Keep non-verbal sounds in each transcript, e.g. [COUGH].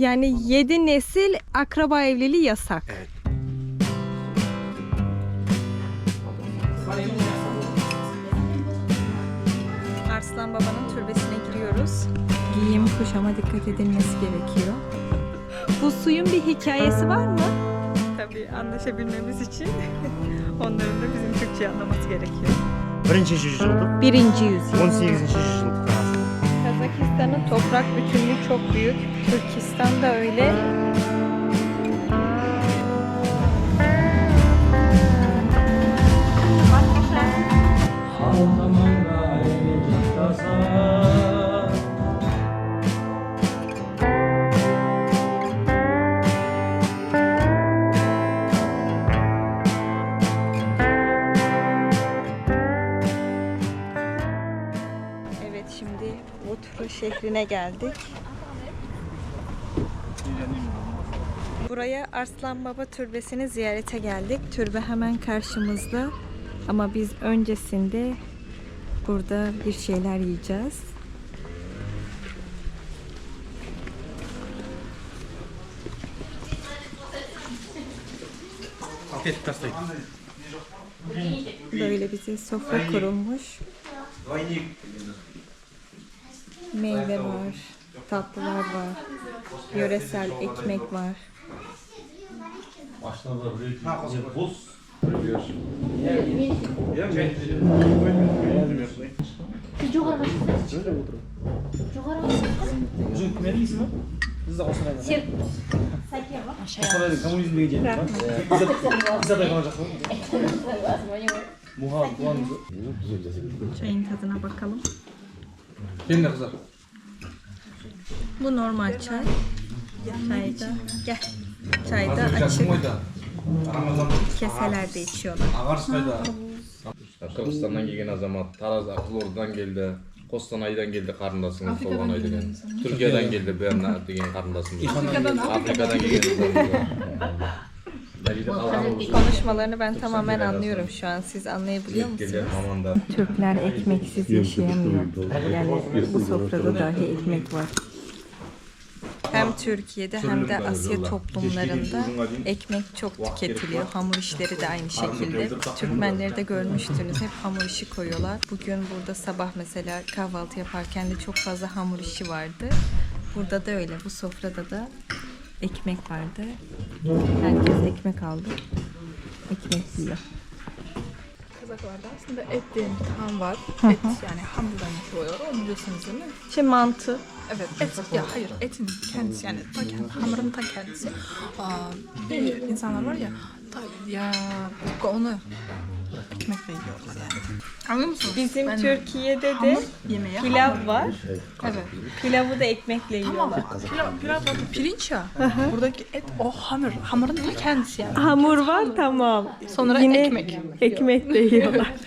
Yani 7 nesil akraba evliliği yasak. Evet. Arslan babanın türbesine giriyoruz. Giyim kuşama dikkat edilmesi gerekiyor. Bu suyun bir hikayesi var mı? Tabii anlaşabilmemiz için [LAUGHS] onların da bizim Türkçe anlaması gerekiyor. Birinci yüzyılda, Birinci yüzyıl. 18. yüzyılda Kazakistan'ın toprak bütünlüğü çok büyük. Türkistan da öyle. Evet şimdi Botru şehrine geldik. Buraya Arslan Baba Türbesi'ni ziyarete geldik. Türbe hemen karşımızda. Ama biz öncesinde burada bir şeyler yiyeceğiz. Böyle bize sofra kurulmuş. Meyve var, tatlılar var, yöresel ekmek var. Çayın tadına bakalım. Benim de kızar. Bu normal çay. Çayda gel. Çayda açık keselerde içiyorlar. Ağarskay'da. Kırgızistan'dan gelgen azamat, Taraz Akılordu'dan geldi, Kostanay'dan geldi qarindasımız Solğanay degen. Türkiye'den geldi Berna degen qarindasımız. Afrika'dan qalğan [LAUGHS] Konuşmalarını ben tamamen anlıyorum şu an. Siz anlayabiliyor musunuz? Türkler ekmeksiz yaşayamıyor. Yani bu sofrada dahi ekmek var. Hem Türkiye'de hem de Asya toplumlarında ekmek çok tüketiliyor. Hamur işleri de aynı şekilde. Türkmenleri de görmüştünüz. Hep hamur işi koyuyorlar. Bugün burada sabah mesela kahvaltı yaparken de çok fazla hamur işi vardı. Burada da öyle. Bu sofrada da ekmek vardı. Herkes ekmek aldı. Ekmek yiyor. Kazaklarda aslında et diye bir tam var. Et yani hamurdan yapılıyor. Onu biliyorsunuz değil mi? Şey mantı. Evet et. Ya hayır etin kendisi yani ta kendi, hamurun ta kendisi. Aa, bir insanlar var ya ta, ya onu ekmekle yiyorlar yani. Anlıyor musunuz? Bizim Ben- Türkiye'de de Hamur yemeği. pilav var. Evet. Pilavı da ekmekle Tamam. yiyorlar. Pilav, pilav adı pirinç ya. Buradaki et o hamur. Hamurun ta kendisi yani. Hamur var tamam. Sonra Yine ekmek. ekmekle yiyorlar. [LAUGHS]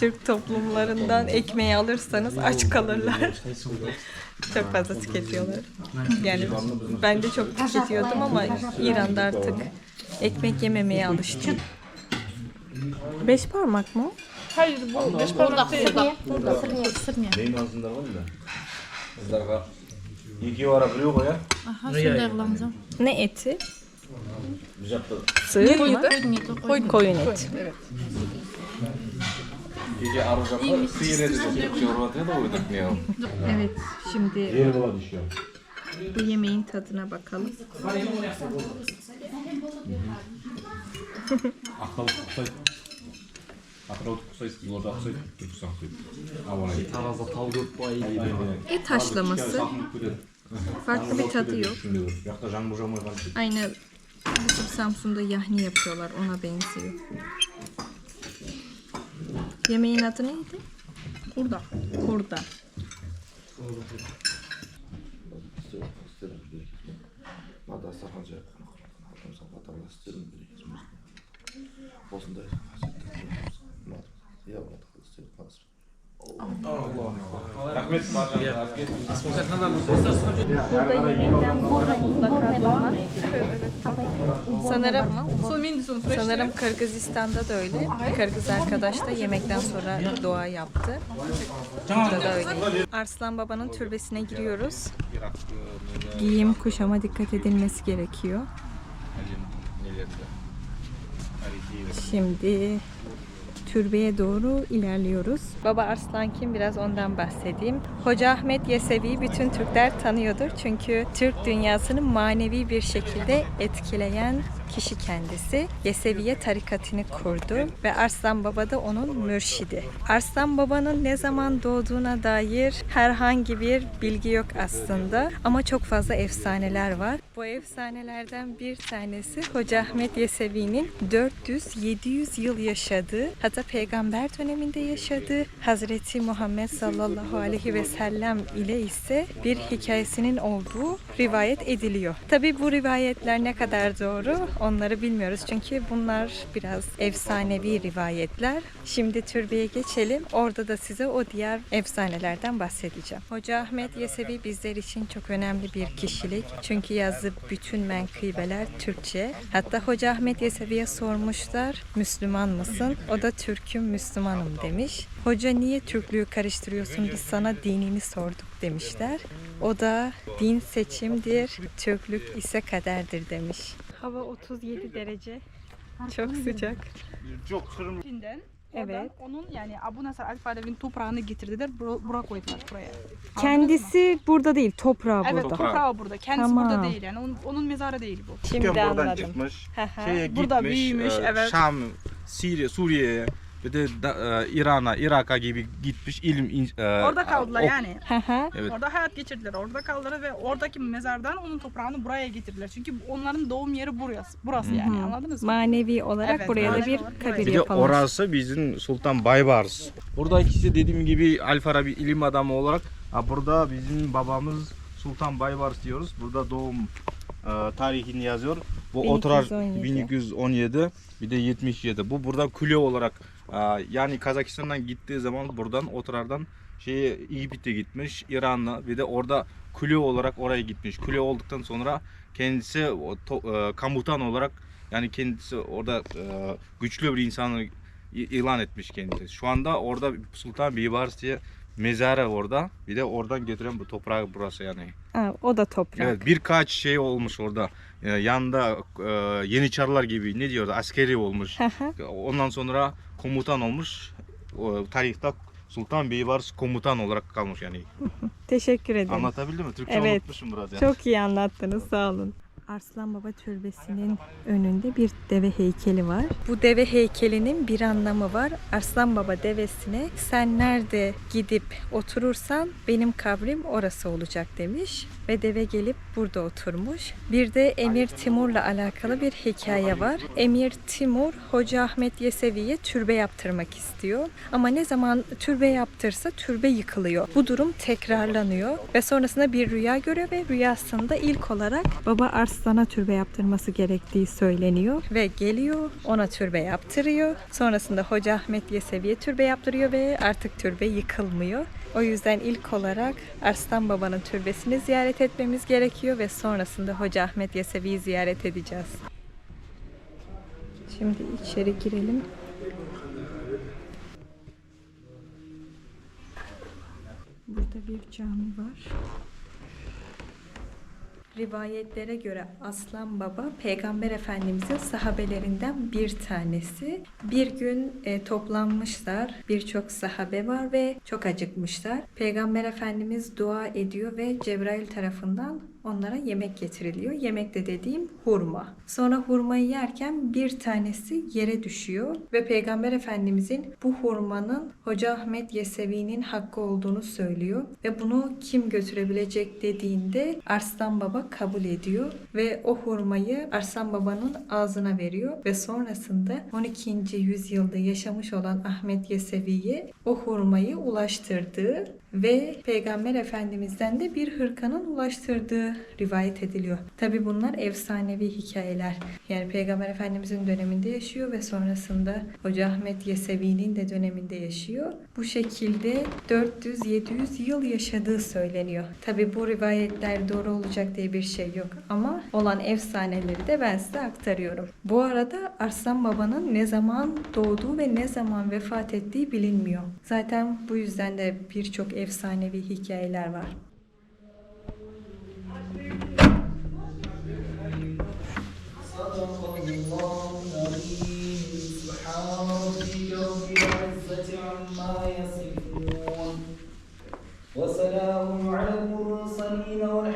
Türk toplumlarından ekmeği alırsanız aç kalırlar. çok fazla tüketiyorlar. Yani ben de çok tüketiyordum ama İran'da artık ekmek yememeye alıştım. Beş parmak mı? Hayır bu beş parmak değil. Neyin ağzında var da? Kızlarga iki vara biliyor koyar. Aha şimdi kullanacağım. Ne eti? Sığır mı? Koyun, Koyun eti. Evet. Gece arızacaklar sıyır edecek. Çorbataya da ya. Evet, şimdi Yer bula düşüyor. bu yemeğin tadına bakalım. Akıl kusay. Akıl kusay, yolda kusay, tutsan kusay. Avana git. Tarazda tal göp bay. Et haşlaması. Farklı bir tadı yok. Yakta jan boja mı var? Aynı bizim Samsun'da yahni yapıyorlar. Ona benziyor. Yemeğin adı neydi? Kurda. Kurda. Надо саханча. Allah'ın dileğimizden. Olsun da Ya Allah istiyoruz. Allah Allah. Rahmet Sanırım sanırım Kırgızistan'da da öyle. Kırgız arkadaş da yemekten sonra dua yaptı. Burada da öyle. Arslan Baba'nın türbesine giriyoruz. Giyim kuşama dikkat edilmesi gerekiyor. Şimdi türbeye doğru ilerliyoruz. Baba Arslan kim biraz ondan bahsedeyim. Hoca Ahmet Yesevi'yi bütün Türkler tanıyordur. Çünkü Türk dünyasını manevi bir şekilde etkileyen kişi kendisi. Yeseviye tarikatını kurdu ve Arslan Baba da onun mürşidi. Arslan Baba'nın ne zaman doğduğuna dair herhangi bir bilgi yok aslında ama çok fazla efsaneler var. Bu efsanelerden bir tanesi Hoca Ahmet Yesevi'nin 400-700 yıl yaşadığı, hatta peygamber döneminde yaşadığı Hazreti Muhammed sallallahu aleyhi ve sellem ile ise bir hikayesinin olduğu rivayet ediliyor. Tabi bu rivayetler ne kadar doğru onları bilmiyoruz çünkü bunlar biraz efsanevi rivayetler. Şimdi türbeye geçelim. Orada da size o diğer efsanelerden bahsedeceğim. Hoca Ahmet Yesevi bizler için çok önemli bir kişilik. Çünkü yazdığı bütün menkıbeler Türkçe. Hatta Hoca Ahmet Yesevi'ye sormuşlar Müslüman mısın? O da Türk'üm Müslümanım demiş. Hoca niye Türklüğü karıştırıyorsun? Biz sana dinini sorduk demişler. O da din seçimdir, Türklük ise kaderdir demiş. Hava 37 derece. Çok sıcak. Çin'den. Evet. Oradan onun yani Abu Nasr Al Farabi'nin toprağını getirdiler. Bura, bura koydular buraya. Kendisi burada değil, toprağı Evet burada. toprağı burada. Kendisi Tamam. burada değil yani. Onun, onun mezarı değil bu. Şimdi buradan anladım. çıkmış. Şeye Burada gitmiş. büyümüş, e, evet. Şam, Suriye, Suriye'ye ve de da- e, İran'a, Irak'a gibi gitmiş ilim e, Orada kaldılar ok- yani. Hı hı. Evet. Orada hayat geçirdiler. Orada kaldılar ve oradaki mezardan onun toprağını buraya getirdiler. Çünkü onların doğum yeri burası. Burası yani anladınız mı? Manevi olarak Evet, buraya da bir olarak kabir. Bir de yapılmış. orası bizim Sultan Baybars. Burada ikisi dediğim gibi Al Farabi ilim adamı olarak burada bizim babamız Sultan Baybars diyoruz. Burada doğum e, tarihini yazıyor. Bu oturar 1217. 1217 bir de 77. Bu burada küle olarak yani Kazakistan'dan gittiği zaman buradan oturardan şeye İgipt'e gitmiş, İran'la bir de orada küle olarak oraya gitmiş. Küle olduktan sonra kendisi o e, kamutan olarak yani kendisi orada e, güçlü bir insanı ilan etmiş kendisi. Şu anda orada Sultan Bibars diye mezarı orada. Bir de oradan getiren bu toprağı burası yani. Ha, o da toprak. Evet birkaç şey olmuş orada. E, yanında e, Yeniçarlar gibi ne diyordu askeri olmuş. Ondan sonra komutan olmuş. O, tarihte Sultan Bibars komutan olarak kalmış yani. [LAUGHS] Teşekkür ederim. Anlatabildim mi? Türkçe Evet. unutmuşum biraz ya. Çok iyi anlattınız sağ olun. Arslan Baba Türbesi'nin önünde bir deve heykeli var. Bu deve heykelinin bir anlamı var. Arslan Baba devesine sen nerede gidip oturursan benim kabrim orası olacak demiş. Ve deve gelip burada oturmuş. Bir de Emir Timur'la alakalı bir hikaye var. Emir Timur Hoca Ahmet Yesevi'ye türbe yaptırmak istiyor. Ama ne zaman türbe yaptırsa türbe yıkılıyor. Bu durum tekrarlanıyor ve sonrasında bir rüya görüyor ve rüyasında ilk olarak baba Arslan'a türbe yaptırması gerektiği söyleniyor ve geliyor ona türbe yaptırıyor. Sonrasında Hoca Ahmet Yesevi'ye türbe yaptırıyor ve artık türbe yıkılmıyor. O yüzden ilk olarak Arslan Baba'nın türbesini ziyaret etmemiz gerekiyor ve sonrasında Hoca Ahmet Yesevi'yi ziyaret edeceğiz. Şimdi içeri girelim. Burada bir cami var. Rivayetlere göre Aslan Baba Peygamber Efendimizin sahabelerinden bir tanesi. Bir gün e, toplanmışlar. Birçok sahabe var ve çok acıkmışlar. Peygamber Efendimiz dua ediyor ve Cebrail tarafından onlara yemek getiriliyor. Yemek de dediğim hurma. Sonra hurmayı yerken bir tanesi yere düşüyor ve Peygamber Efendimizin bu hurmanın Hoca Ahmet Yesevi'nin hakkı olduğunu söylüyor ve bunu kim götürebilecek dediğinde Arslan Baba kabul ediyor ve o hurmayı Arslan Baba'nın ağzına veriyor ve sonrasında 12. yüzyılda yaşamış olan Ahmet Yesevi'ye o hurmayı ulaştırdığı ve Peygamber Efendimiz'den de bir hırkanın ulaştırdığı rivayet ediliyor. Tabi bunlar efsanevi hikayeler. Yani Peygamber Efendimiz'in döneminde yaşıyor ve sonrasında Hoca Ahmet Yesevi'nin de döneminde yaşıyor. Bu şekilde 400-700 yıl yaşadığı söyleniyor. Tabi bu rivayetler doğru olacak diye bir şey yok ama olan efsaneleri de ben size aktarıyorum. Bu arada Arslan Baba'nın ne zaman doğduğu ve ne zaman vefat ettiği bilinmiyor. Zaten bu yüzden de birçok efsanevi hikayeler var. وسلام على المرسلين والحمد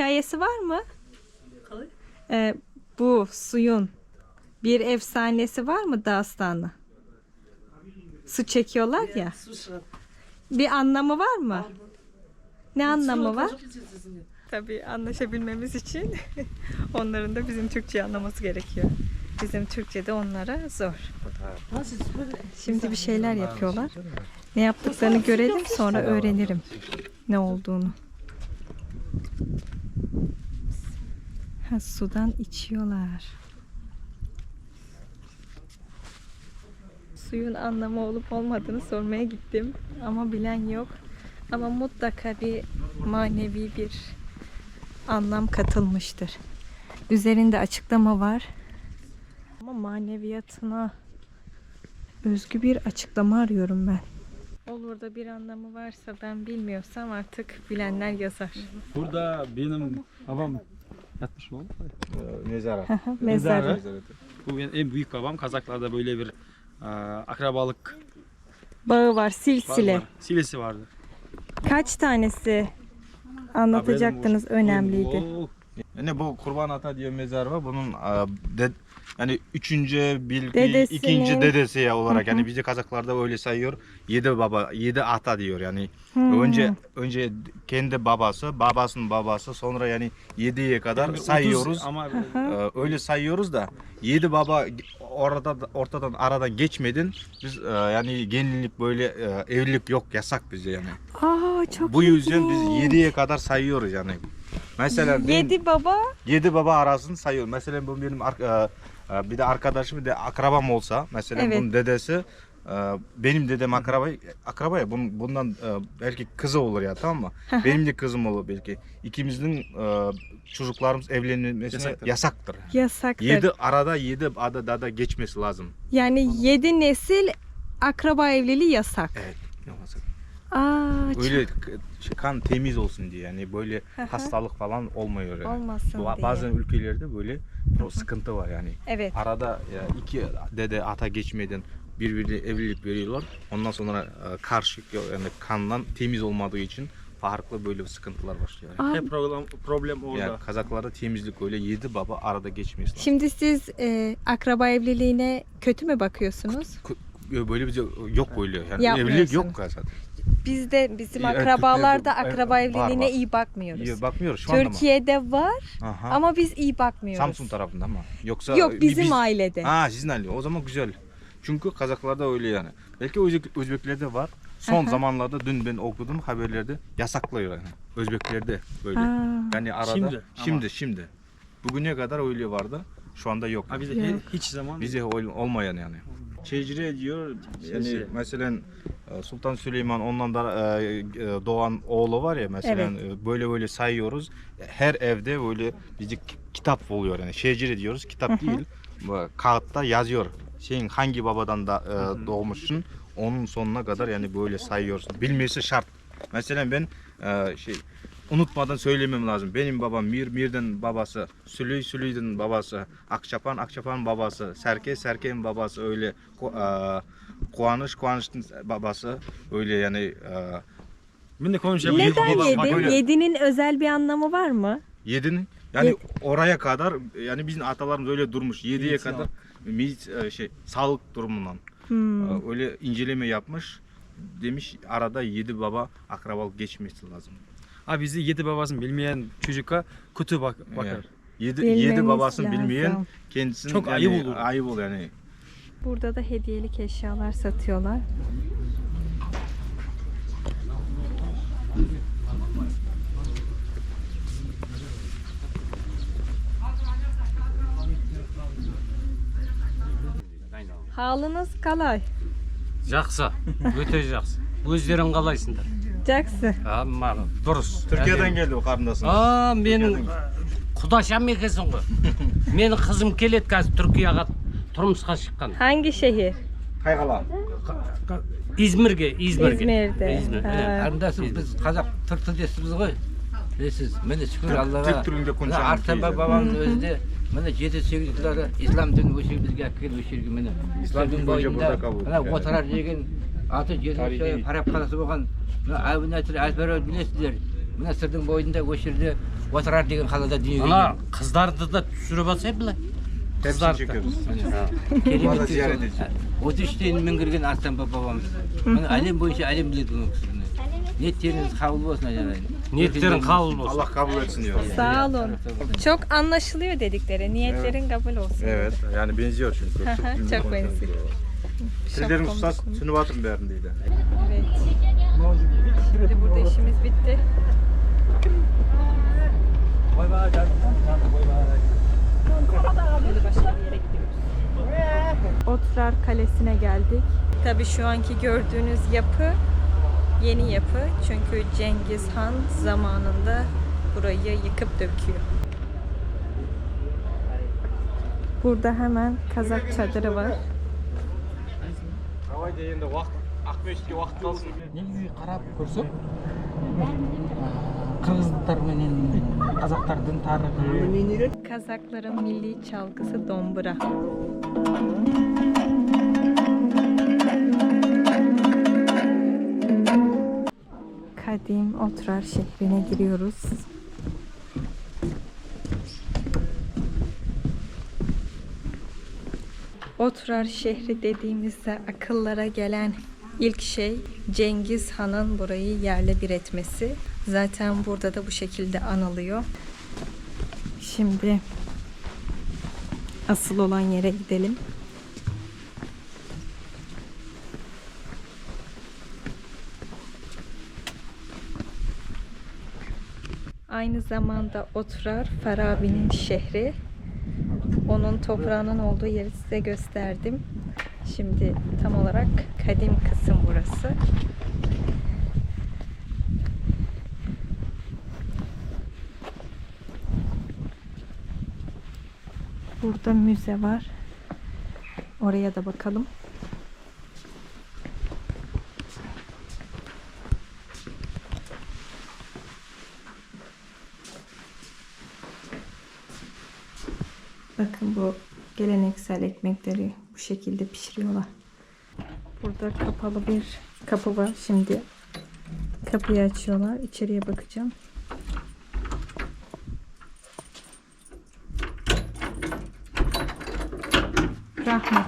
hikayesi var mı? Ee, bu suyun bir efsanesi var mı dastanı? Su çekiyorlar ya. Bir anlamı var mı? Ne anlamı var? Tabii anlaşabilmemiz için [LAUGHS] onların da bizim Türkçe anlaması gerekiyor. Bizim Türkçe'de onlara zor. Şimdi bir şeyler yapıyorlar. Ne yaptıklarını görelim sonra öğrenirim ne olduğunu. Ha, sudan içiyorlar. Suyun anlamı olup olmadığını sormaya gittim ama bilen yok. Ama mutlaka bir manevi bir anlam katılmıştır. Üzerinde açıklama var. Ama maneviyatına özgü bir açıklama arıyorum ben. Olur da bir anlamı varsa ben bilmiyorsam artık bilenler yazar. Burada benim babam yatmış mı? oğlum? Mezara. Mezarı. Bu benim en büyük babam. Kazaklarda böyle bir e, akrabalık Bağı var, var- silsile. var. Silesi vardı. Kaç tanesi anlatacaktınız önemliydi. Yani bu Kurban Ata diye mezar var. Bunun e, de, yani üçüncü, bilgi, Dedesinin- ikinci dedesi ya olarak. Hı hı. Yani bizi Kazaklarda öyle sayıyor. Yedi baba, yedi ata diyor yani. Hmm. Önce önce kendi babası, babasının babası, sonra yani yediye kadar yani bir sayıyoruz. 30 Ama Ee, öyle sayıyoruz da yedi baba orada ortadan aradan geçmedin. Biz e, yani gelinlik böyle e, evlilik yok yasak bize yani. Aa çok Bu yüzden biz ilginç. yediye kadar sayıyoruz yani. Mesela Yedi baba Yedi baba arasını sayıyor. Mesela bu benim ar- e, bir de arkadaşım bir de akrabam olsa mesela Evet. bunun dedesi e, benim dedem akraba akraba ya bunun, bundan e, belki kızı olur ya tamam mı? benim de kızım olur belki. İkimizin e, çocuklarımız evlenmesine Yasaktır. yasaktır. yasaktır. Yedi arada yedi ada dada geçmesi lazım. Yani yedi nesil akraba evliliği yasak. Evet. yasak. Aa Öyle k- kan temiz olsun diye yani böyle hı. hastalık falan olmuyor yani. olmasın Ba- diye. Bazen ülkelerde böyle o sıkıntı var yani. Evet. Arada ya iki dede ata geçmeden birbirine evlilik veriyorlar. Ondan sonra e, karşı yani kandan temiz olmadığı için farklı böyle sıkıntılar var yani. Aa, hep problem, problem orada. Yani Kazaklarda temizlik öyle yedi baba arada geçmesi lazım. Şimdi siz e, akraba evliliğine kötü mü bakıyorsunuz? K- Böyle bir şey yok böyle yani evlilik Yapmıyorsunuz. yok zaten. Bizde bizim Evet, akrabalar da evet, akraba var, evliliğine var. iyi bakmıyoruz. İyi bakmıyoruz şu anda mı? Türkiye'de var Aha. ama biz iyi bakmıyoruz. Samsun tarafında ama yoksa Yok bi- bizim biz- ailede. Ha sizin aile. O zaman güzel. Çünkü Kazaklarda öyle yani. Belki Özbek, Özbeklerde var. Son Aha. zamanlarda dün ben okudum haberlerde yasaklıyor yani. Özbeklerde böyle. Aa, Yani arada Şimdi şimdi ama- şimdi. Bugüne kadar öyle vardı. Şu anda yok. Ha, Yok. he- hiç zaman Bize öyle olmayan yani. Secre diyor yani mesela e, Sultan Süleyman ondan da e, e, doğan oğlu var ya mesela e, böyle böyle sayıyoruz. Her evde böyle bizde ki- kitap oluyor yani. Secre diyoruz. Kitap değil. Bu Kağıtta yazıyor. Şeyin hangi babadan da e, doğmuşsun onun sonuna kadar yani böyle sayıyorsun. Bilmesi şart. Mesela ben e, şey unutmadan söylemem lazım. Benim babam Mir, Mir'den babası, Süley, Süley'den babası, Akçapan, Akçapan babası, Serke, Serke'nin babası öyle e, Kuanış, Kuanış'ın babası öyle yani e, Ben de konuşayım. Neden yedi? Yedinin özel bir anlamı var mı? Yedinin yani Ye- oraya kadar yani bizim atalarımız öyle durmuş. Yediye kadar miz e, şey sağlık durumundan Hmm. e, öyle inceleme yapmış. Demiş arada yedi baba akrabalık geçmesi lazım. Abi bizi yedi babasını bilmeyen çocuğa kötü bak bakar. Yani Yedi, Bilmemiz yedi babasını lazım. bilmeyen kendisinin Çok yani ayıp olur. Ayıp olur yani. Burada da hediyelik eşyalar satıyorlar. Halınız kalay. Жақсы, өте жақсы. Өздерің қалайсыңдар? Жақсы. А, маған дұрыс. Türkiye'den geldi o karındasınız. А, менің құдашам екенсің ғой. менің қызым келеді қазір түркияға тұрмысқа шыққан. Hangi şehir? Kaygala. измирге измирге İzmir'de. İzmir. Ha. қарындасым біз қазақ түрік тілдеспіз ғой білесіз міне шүкір аллаға Türk türünde konuşan артан bir şey. бабамыз өзі де міне жеті сегіз жылдары ислам дінін осы жерге бізге әкелген осы жерге міне İslam Түрдің dini önce burada kabul. мына Evet. отырар деген аты Tarihi. жетінші арабханасы болған мына әбу насыр әл фараби білесіздер мына сырдың бойында осы жерде отырар деген қалада дүниеге ана қыздарды да түсіріп алсай былай Hepsini Kızlar- çekiyoruz. келген Бала зиярат етші. отыз үштен меңгерген арыстан бабамыз міне әлем бойынша әлем біледі бұл кісіні ниеттеріңіз қабыл болсын айналайын ниеттерің қабыл болсын Allah kabul etsin diyor. Sağ olun. Çok anlaşılıyor dedikleri. Niyetlerin kabul olsun. Evet yani benziyor çünkü. Hı hı, Türk dilinde çok konuşan. benziyor. Sizlerin koymuş. Sünübat'ın değerindeydi. Evet. Şimdi burada işimiz bitti. Şimdi başka bir yere gidiyoruz. Otrar Kalesi'ne geldik. Tabii şu anki gördüğünüz yapı yeni yapı. Çünkü Cengiz Han zamanında burayı yıkıp döküyor. Burada hemen Kazak çadırı var Havayda енді уақыт Ақмешітке уақыт қалсын. негізі қарап көрсек қырғыздар менен қазақтардың тарихы Kazakların milli çalgısı dombura. Kadim Otrar şehrine giriyoruz. Otrar şehri dediğimizde akıllara gelen ilk şey Cengiz Han'ın burayı yerle bir etmesi. Zaten burada da bu şekilde anılıyor. Şimdi asıl olan yere gidelim. Aynı zamanda Otrar Farabi'nin şehri. Onun toprağının olduğu yeri size gösterdim. Şimdi tam olarak kadim kısım burası. Burada müze var. Oraya da bakalım. Bakın bu geleneksel ekmekleri bu şekilde pişiriyorlar. Burada kapalı bir kapı var. Şimdi kapıyı açıyorlar. İçeriye bakacağım. Rahmet.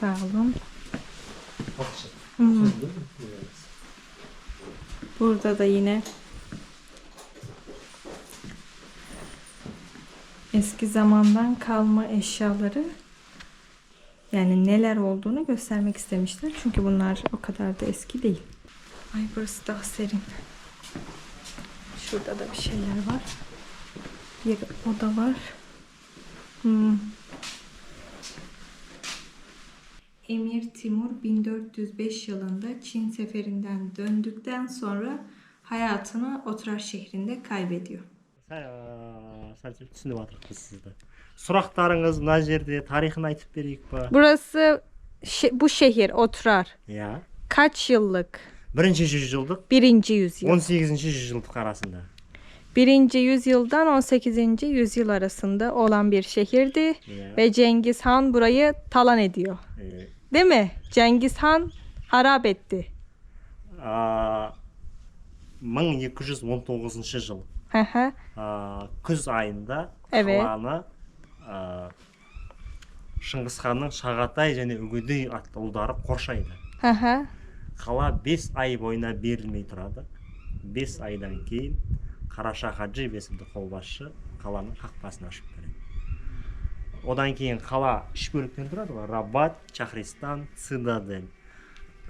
Sağ olun. Hmm. Burada da yine eski zamandan kalma eşyaları yani neler olduğunu göstermek istemişler. Çünkü bunlar o kadar da eski değil. Ay burası daha serin. Şurada da bir şeyler var. Bir oda var. Hmm. Emir Timur 1405 yılında Çin seferinden döndükten sonra hayatını Otrar şehrinde kaybediyor сәл түсініп жатырмық біз сізді сұрақтарыңыз мына жерде тарихын айтып берейік па Burası şe- bu şehir Otrar иә kaç yıllık? бірінші жүзжылдық Birinci yüzyıl. 18 yüzyılдық arasında Birinci yüzyıldan 18. yüzyıl arasında olan bir şehirdi иә ve Cengiz Han burayı talan ediyor. Ee, Değil mi? Cengiz Han harap etti. а, 1219 жыл Hı hı. а, күз айында Evet. қаланы а, шыңғыс ханның шағатай және үгедей атты ұлдары қоршайды. Hı hı. қала 5 ай бойына берілмей тұрады. 5 айдан кейін қараша хаджи есімді қолбасшы қаланың қақпасын ашып береді. Одан кейін қала үш бөліктен тұрады ғой. Рабат шахристан цитадель.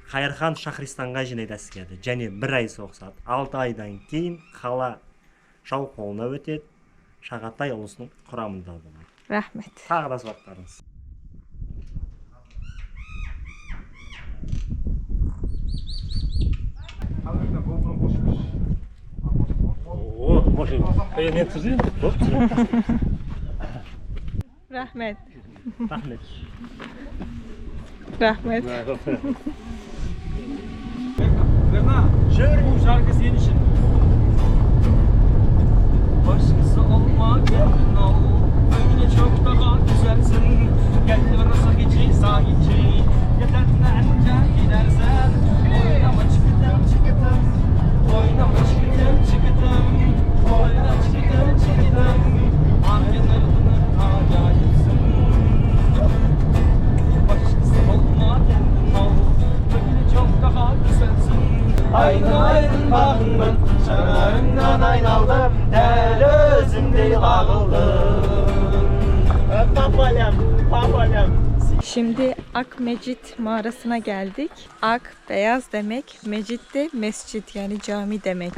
Қайырхан шахристанға жинайды әскерді және бір ай соғысады. Алты айдан кейін қала жау қолына өтеді. Шағатай ұлысының құрамында болады рахмет. Тағы да сұрақтарыңыз рахмет. Рахмет. Рахмет. Жібермеймін жаркес ен үшін Başkası olma kendin ol. Öyle çok daha güzelsin. Gel bana sahici sahici. Yeter ne anca gidersen. Oynama çıkıtım çıkıtım. Oynama çıkıtım çıkıtım. Oyna çıkıtım çıkıtım. Angelerden acayipsin. Başkası olma kendin ol. Öyle çok daha güzelsin. Aynı aydın bağından Çanağından aynaldım Şimdi Ak Mecit mağarasına geldik. Ak beyaz demek, Mecit de mescit yani cami demek.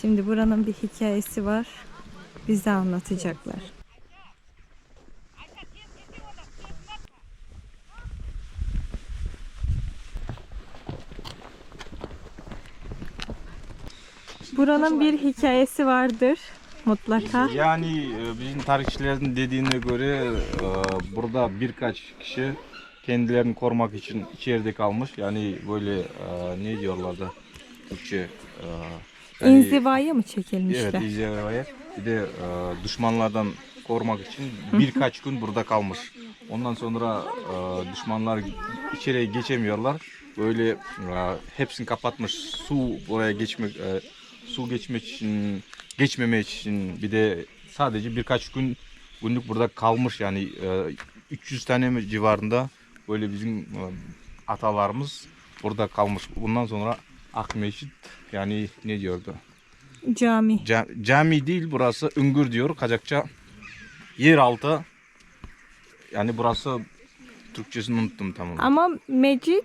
Şimdi buranın bir hikayesi var. Bize anlatacaklar. Buranın bir hikayesi vardır mutlaka. Yani e, bizim tarihçilerin dediğine göre e, burada birkaç kişi kendilerini korumak için içeride kalmış. Yani böyle e, ne diyorlardı Türkçe? e, yani- İnzivaya mı çekilmişler? Evet İzmir'e bir de e, düşmanlardan korumak için birkaç gün burada kalmış. Ondan sonra e, düşmanlar içeriye geçemiyorlar. Böyle e, hepsini kapatmış. Su buraya geçmek e, su geçmek için geçmemek için bir de sadece birkaç gün günlük burada kalmış yani e, 300 tane mi civarında böyle bizim e, atalarımız burada kalmış. Bundan sonra Akmeşit yani ne diyordu? Cami. Ca- cami değil burası Üngür diyor Kazakça. Yeraltı. Yani burası Türkçesini unuttum tamam. Ama mecit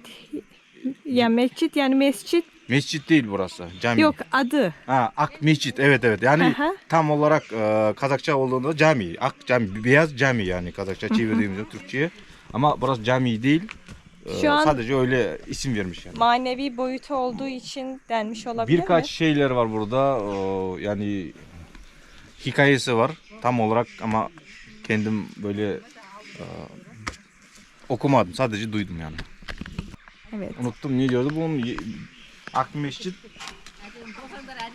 ya mescit yani mescit Mescit değil burası. Cami. yok adı. Ha, Ak Mescit evet evet. Yani Aha. tam olarak e, Kazakça olduğunda cami. Ak cami. Beyaz cami yani Kazakça çevirdiğimizde Türkçe'ye. Ama burası cami değil. E, Şu an- Sadece öyle isim vermiş yani. Manevi boyutu olduğu için denmiş olabilir Birkaç mi? şeyler var burada. o, yani hikayesi var tam olarak ama kendim böyle e, okumadım. Sadece duydum yani. Evet. Unuttum ne diyordu bunun Ak Mescit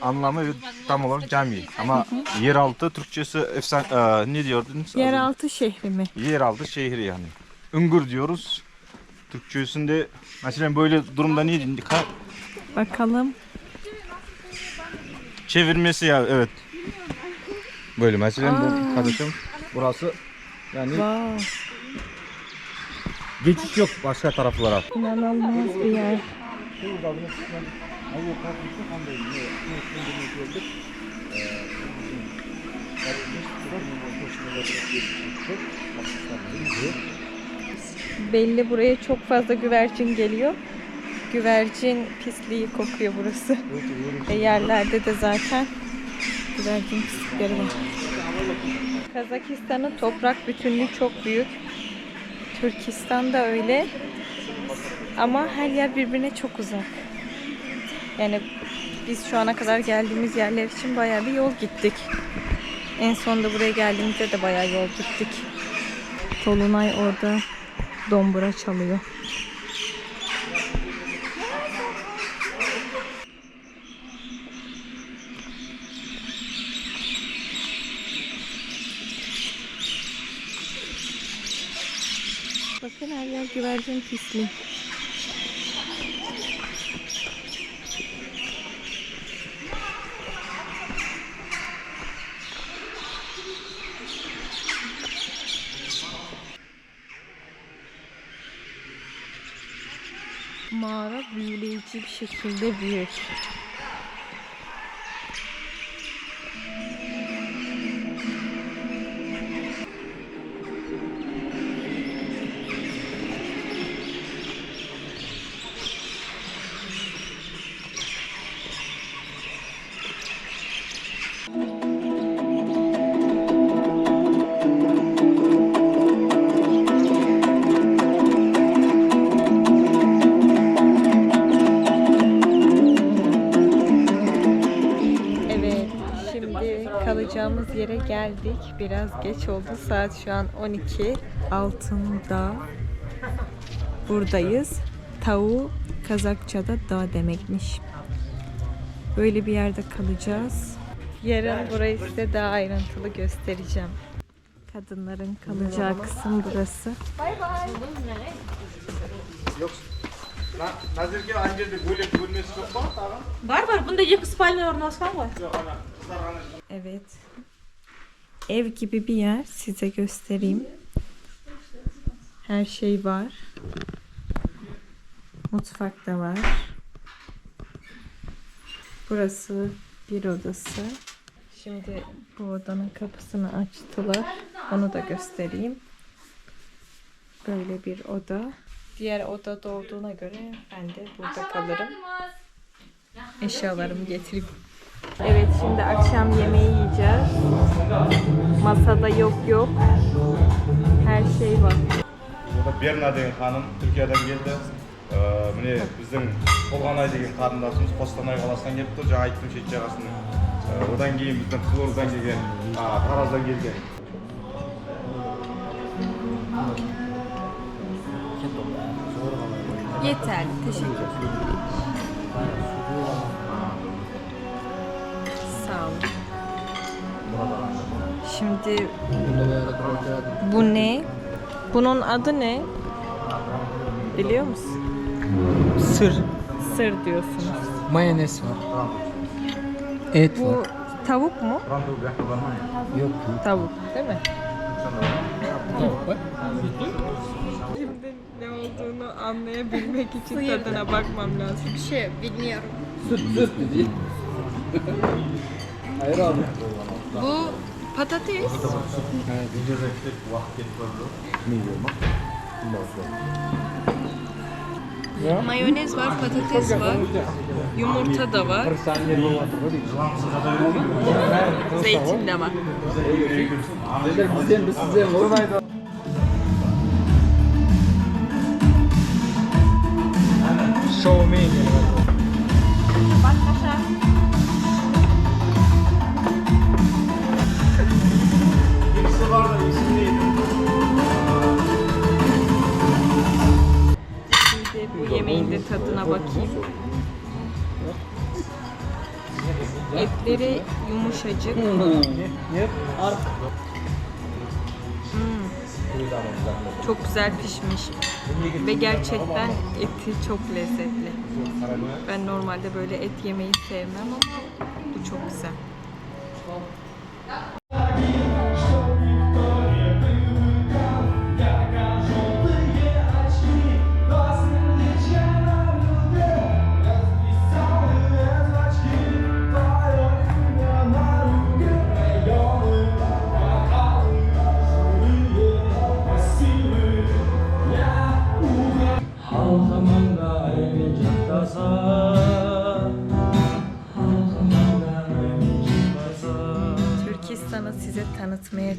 anlamı tam olarak cami ama yeraltı Türkçesi efsane e, ne diyordunuz? Yeraltı şehri mi? Yeraltı şehri yani. Üngür diyoruz. Türkçesinde mesela böyle durumda ne? Ka- Bakalım. Çevirmesi ya evet. Böyle mesela bu kardeşim burası yani Wow. geçiş yok başka taraflara. İnanılmaz bir yer. Belli buraya çok fazla güvercin geliyor. Güvercin pisliği kokuyor burası. Ve yerlerde de zaten güvercin pislikleri var. Kazakistan'ın toprak bütünlüğü çok büyük. Türkistan da öyle. Ama her yer birbirine çok uzak. Yani biz şu ana kadar geldiğimiz yerler için bayağı bir yol gittik. En sonunda buraya geldiğimizde de bayağı yol gittik. Tolunay orada dombura çalıyor. Bakın her yer güvercin pisliği. Bir şekilde büyük. Geldik. Biraz geç oldu. Saat şu an 12. Altında buradayız. Tavu Kazakça'da dağ demekmiş. Böyle bir yerde kalacağız. Yarın burayı size daha ayrıntılı göstereceğim. Kadınların kalacağı kısım burası. Nazirge anca böyle bölmesi yok mu? Var var. Bunda iki spalya ornaşkan var. Evet. Ev gibi bir yer. Size göstereyim. Her şey var. Mutfak da var. Burası bir odası. Şimdi bu odanın kapısını açtılar. Onu da göstereyim. Böyle bir oda. Diğer odada olduğuna göre ben de burada kalırım. Eşyalarımı getireyim. Evet şimdi akşam yemeği yiyeceğiz. Masada yok yok. Her şey var. Burada Berna деген ханым Түркиядан келді. Ee, міне біздің Толғанай деген қарындасымыз Қостанай қаласынан келіпті. Жаңа айттым шет жағасының. Ee, одан кейін біздің Қызылордадан келген, а, Тараздан келген. Yeterli. Teşekkür ederim. Şimdi bu ne? Bunun adı ne? Biliyor musun? Sır. Sır diyorsunuz. Mayonez var. Et Bu tavuk mu? Yok. Tavuk değil mi? Şimdi ne olduğunu anlayabilmek için tadına bakmam lazım. Bir şey bilmiyorum. Bu patates. Mayonez var, patates var. Yumurta da var. Zeytin de var. Show me. Birisi bu yemeğin de tadına bakayım. Etleri yumuşacık. Hmm. Çok güzel pişmiş. Ve gerçekten eti çok lezzetli. Ben normalde böyle et yemeyi sevmem ama bu çok güzel.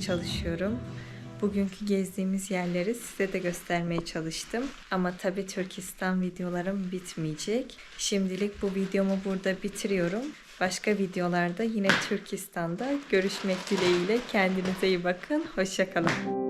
Çalışıyorum. Bugünkü gezdiğimiz yerleri size de göstermeye çalıştım. Ama tabii Türkistan videolarım bitmeyecek. Şimdilik bu videomu burada bitiriyorum. Başka videolarda yine Türkistan'da görüşmek dileğiyle. Kendinize iyi bakın. Hoşçakalın.